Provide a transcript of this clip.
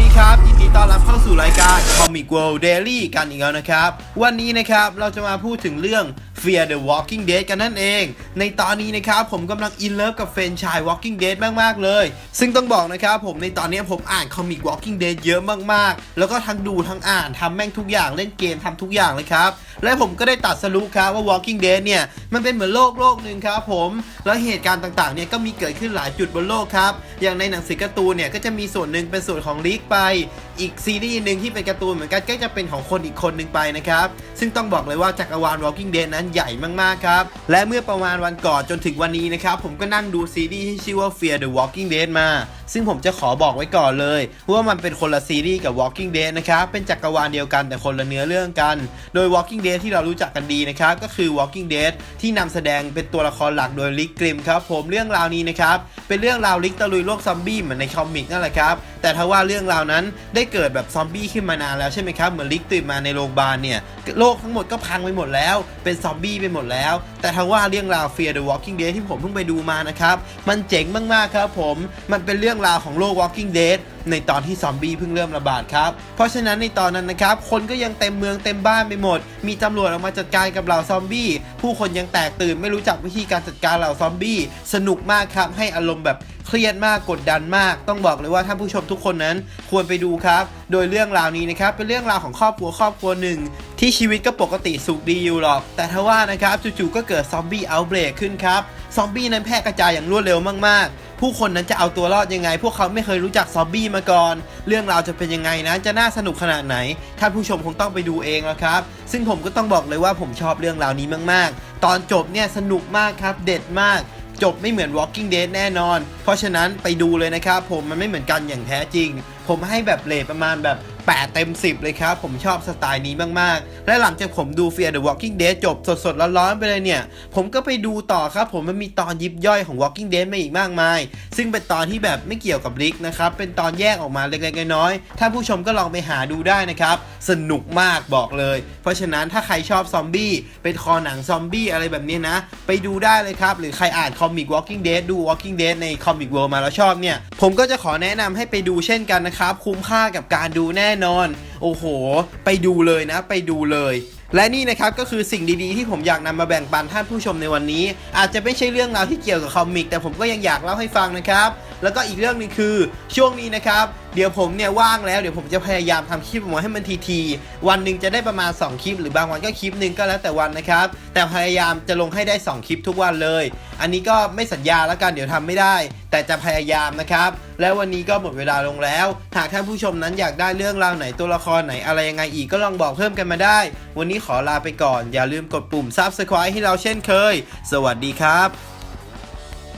ดีครับ ยินดีต้อนรับเข้าสู่รายการ Comic World Daily กันอีกแล้วนะครับ วันนี้นะครับเราจะมาพูดถึงเรื่อง Fear the Walking Dead กันนั่นเอง ในตอนนี้นะครับผมกำลังอินเลิฟกับแฟรนชาย Walking Dead มากๆเลย ซึ่งต้องบอกนะครับผมในตอนนี้ผมอ่านคอมิก Walking Dead เยอะมากๆ แล้วก็ทั้งดูทั้งอ่านทำแม่งทุกอย่างเล่นเกมทำทุกอย่างเลยครับ และผมก็ได้ตัดสรุปครับว่า Walking Dead เนี่ยมันเป็นเหมือนโลกโลกหนึ่งครับผมแล้วเหตุการณ์ต่างๆเนี่ยก็มีเกิดขึ้นหลายจุดบนโลกครับอย่างในหนังสือการ์ตูนเนี่ยก็จะมีส่วนหนึ่งเป็นส่วนของลิกไป อีกซีรีส์หนึ่งที่เป็นการ์ตูนเหมือนกันก็จะเป็นของคนอีกคนหนึ่งไปนะครับซึ่งต้องบอกเลยว่าจักรวาล Walking Dead นั้นใหญ่มากๆครับ และเมื่อประมาณวันก่อนจนถึงวันนี้นะครับ ผมก็นั่งดูซีรีส์ที่ชื่อว่า Fear the Walking Dead มา ซึ่งผมจะขอบอกไว้ก่อนเลยว่ามันเป็นคนละซีรีส์กับ Walking Dead นะครับ เป็นจักรวาลเดียวกันแต่คนละเนื้อเรื่องกัน โดย Walking Dead ที่เรารู้จักกันดีนะครับ ก็คือ Walking Dead ที่นำแสดงเป็นตัวละครหลักโดยลิกกริมครับผมเรื่องราวนี้นะครับ เป็นเรื่องราวลิกตะลุยโลกซอมบี้เหมือนในคอมิกนั่นแหละครับ แต่ถ้าว่าเรื่องราวนั้นได้เกิดแบบซอมบี้ขึ้นมานานแล้วใช่ไหมครับเหมือนลิกตื่นมาในโรงพยาบาลเนี่ยโลกทั้งหมดก็พังไปหมดแล้ว เป็นซอมบี้ไปหมดแล้ว แต่ถ้าว่าเรื่องราว Fear the Walking Dead ที่ผมเพิ่งไปดูมานะครับมันเจ๋งมากๆครับผมมันเป็นเรื่องราวของโลก Walking Dead ในตอนที่ซอมบี้เพิ่งเริ่มระบาดครับ เพราะฉะนั้นในตอนนั้นนะครับ คนก็ยังเต็มเมืองเต็มบ้านไปหมด มีตำรวจออกมาจัดการกับเหล่าซอมบี้ ผู้คนยังแตกตื่นไม่รู้จักวิธีการจัดการเหล่าซอมบี้ สนุกมากครับ ให้อารมณ์แบบเครียดมากกดดันมาก ต้องบอกเลยว่าท่านผู้ชมทุกคนนั้นควรไปดูครับ โดยเรื่องราวนี้นะครับเป็นเรื่องราวของครอบครัวครอบครัวหนึ่ง ที่ชีวิตก็ปกติสุขดีอยู่หรอก แต่ทว่านะครับจู่ๆก็เกิดซอมบี้เอาเบรกขึ้นครับ ซอมบี้นั้นแพร่กระจายอย่างรวดเร็วมากๆ ผู้คนนั้นจะเอาตัวรอดยังไง พวกเขาไม่เคยรู้จักซอมบี้มาก่อน เรื่องราวจะเป็นยังไงนะ จะน่าสนุกขนาดไหน ท่านผู้ชมคงต้องไปดูเองแล้วครับ ซึ่งผมก็ต้องบอกเลยว่าผมชอบเรื่องราวนี้มาก ๆ ตอนจบเนี่ยสนุกมากครับ เด็ดมาก จบไม่เหมือน Walking Dead แน่นอน เพราะฉะนั้นไปดูเลยนะครับผมมันไม่เหมือนกันอย่างแท้จริง ผมให้แบบเลทประมาณแบบ 8 เต็ม 10 เลยครับ ผมชอบสไตล์นี้มาก ๆ และหลังจากผมดู Fear the Walking Dead จบสดๆร้อนๆไปเลยเนี่ย ผมก็ไปดูต่อครับ ผมมันมีตอนยิบย่อยของ Walking Dead มาอีกมากมาย ซึ่งเป็นตอนที่แบบไม่เกี่ยวกับลิกนะครับ เป็นตอนแยกออกมาเล็กๆน้อยๆท่านผู้ชมก็ลองไปหาดูได้นะครับ สนุกมากบอกเลย เพราะฉะนั้นถ้าใครชอบซอมบี้เป็นคอหนังซอมบี้อะไรแบบนี้นะ ไปดูได้เลยครับ หรือใครอ่านคอมิก Walking Dead ดู Walking Dead ในคอมิก World มาแล้วชอบเนี่ยผมก็จะขอแนะนำให้ไปดูเช่นกันนะครับคุ้มค่ากับการดูแน่นอน โอ้โห ไปดูเลยนะ ไปดูเลยและนี่นะครับก็คือสิ่งดีๆที่ผมอยากนำมาแบ่งปันท่านผู้ชมในวันนี้ อาจจะไม่ใช่เรื่องราวที่เกี่ยวกับคอมิก แต่ผมก็ยังอยากเล่าให้ฟังนะครับ แล้วก็อีกเรื่องหนึงคือช่วงนี้นะครับ เดี๋ยวผมเนี่ยว่างแล้ว เดี๋ยวผมจะพยายามทำคลิปออกมาให้มันทีๆวันหนึ่งจะได้ประมาณ 2 คลิป หรือบางวันก็คลิปหนึ่งก็แล้วแต่วันนะครับ แต่พยายามจะลงให้ได้ 2 คลิปทุกวันเลย อันนี้ก็ไม่สัญญาแล้วกันเดี๋ยวทำไม่ได้ แต่จะพยายามนะครับ แล้ววันนี้ก็หมดเวลาลงแล้ว หากท่านผู้ชมนั้นอยากได้เรื่องราวไหนตัวละครไหนอะไรยังไงอีกก็ลองบอกเพิ่มกันมาได้ วันนี้ขอลาไปก่อน อย่าลืมกดปุ่ม subscribe ให้เราเช่นเคย สวัสดีครับ